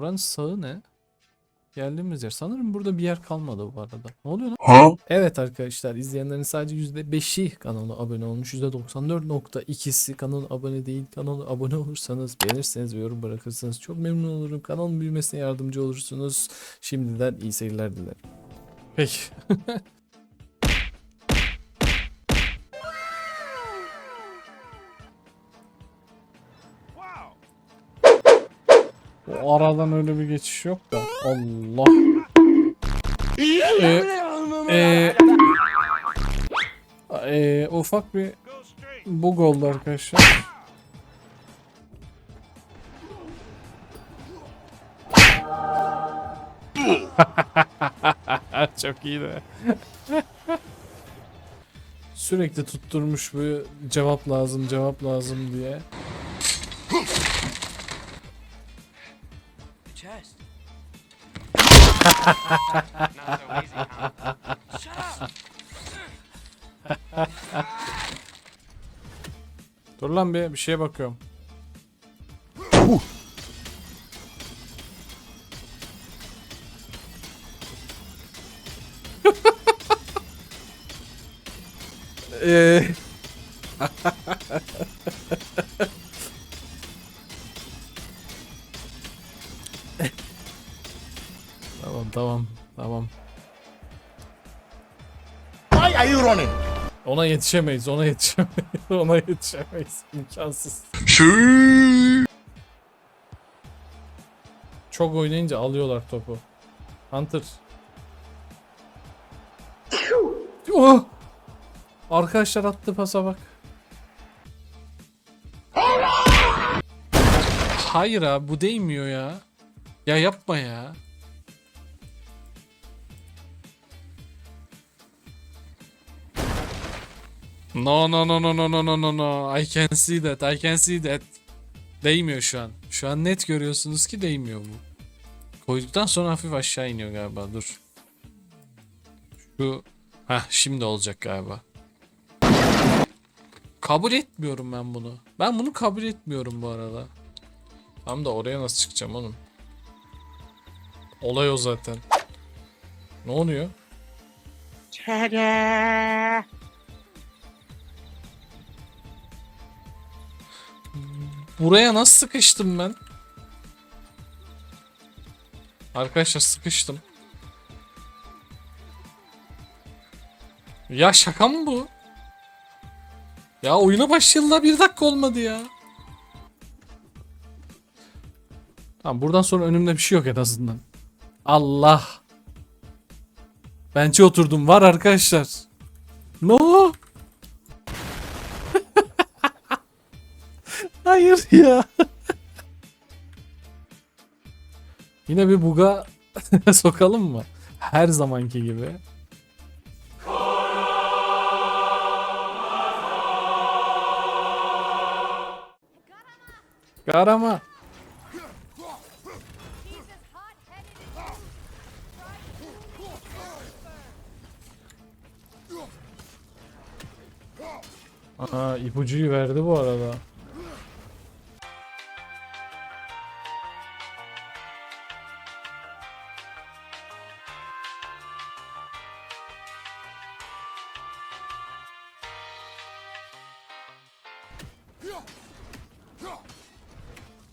Buranın sağı ne? Geldiğimiz yer. Sanırım burada bir yer kalmadı bu arada. Ne oluyor lan? Huh? Evet arkadaşlar izleyenlerin sadece %5'i kanala abone olmuş. %94.2'si kanala abone değil. Kanala abone olursanız beğenirseniz ve yorum bırakırsanız çok memnun olurum. Kanalın büyümesine yardımcı olursunuz. Şimdiden iyi seyirler dilerim. Peki. O aradan öyle bir geçiş yok da. Allah. Ee, ee, ee, ufak bir bug oldu arkadaşlar. Çok iyi de. Sürekli tutturmuş bu cevap lazım cevap lazım diye. chest. Not so easy, huh? Shut up! Dur lan bir, bir şeye bakıyorum. Uh. Eee... tamam tamam. Why are you running? Ona yetişemeyiz, ona yetişemeyiz, ona yetişemeyiz. İmkansız. Çok oynayınca alıyorlar topu. Hunter. Oh! Arkadaşlar attı pasa bak. Hayır abi bu değmiyor ya. Ya yapma ya. No no no no no no no no no. I can see that. I can see that. Değmiyor şu an. Şu an net görüyorsunuz ki değmiyor bu. Koyduktan sonra hafif aşağı iniyor galiba. Dur. Şu ha şimdi olacak galiba. Kabul etmiyorum ben bunu. Ben bunu kabul etmiyorum bu arada. Tam da oraya nasıl çıkacağım oğlum? Olay o zaten. Ne oluyor? Buraya nasıl sıkıştım ben? Arkadaşlar sıkıştım. Ya şaka mı bu? Ya oyuna başlayalı bir dakika olmadı ya. Tamam buradan sonra önümde bir şey yok en azından. Allah. Bence oturdum. Var arkadaşlar. No. Hayır ya. Yine bir buga sokalım mı? Her zamanki gibi. Karama. Aa ipucuyu verdi bu arada.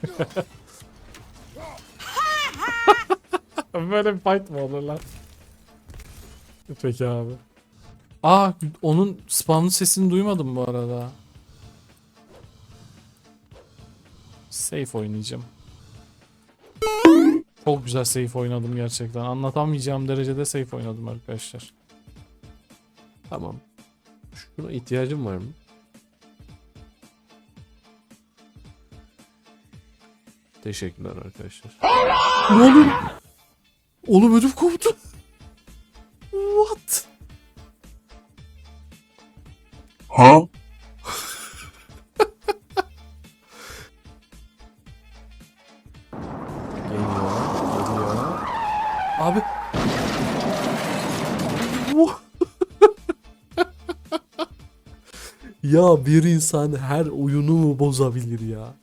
Böyle bir fight mı olur lan? Peki abi. Aa onun spamlı sesini duymadım bu arada. Safe oynayacağım. Çok güzel safe oynadım gerçekten. Anlatamayacağım derecede safe oynadım arkadaşlar. Tamam. Şuna ihtiyacım var mı? Teşekkürler arkadaşlar. Ne oluyor? Oğlum ödüm koptu. What? Huh? Geliyor. Geliyor. Abi. Ya bir insan her oyunu mu bozabilir ya?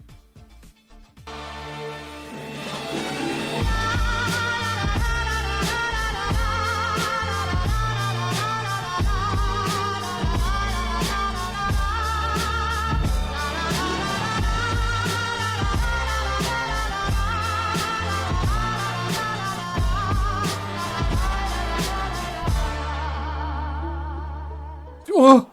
Oh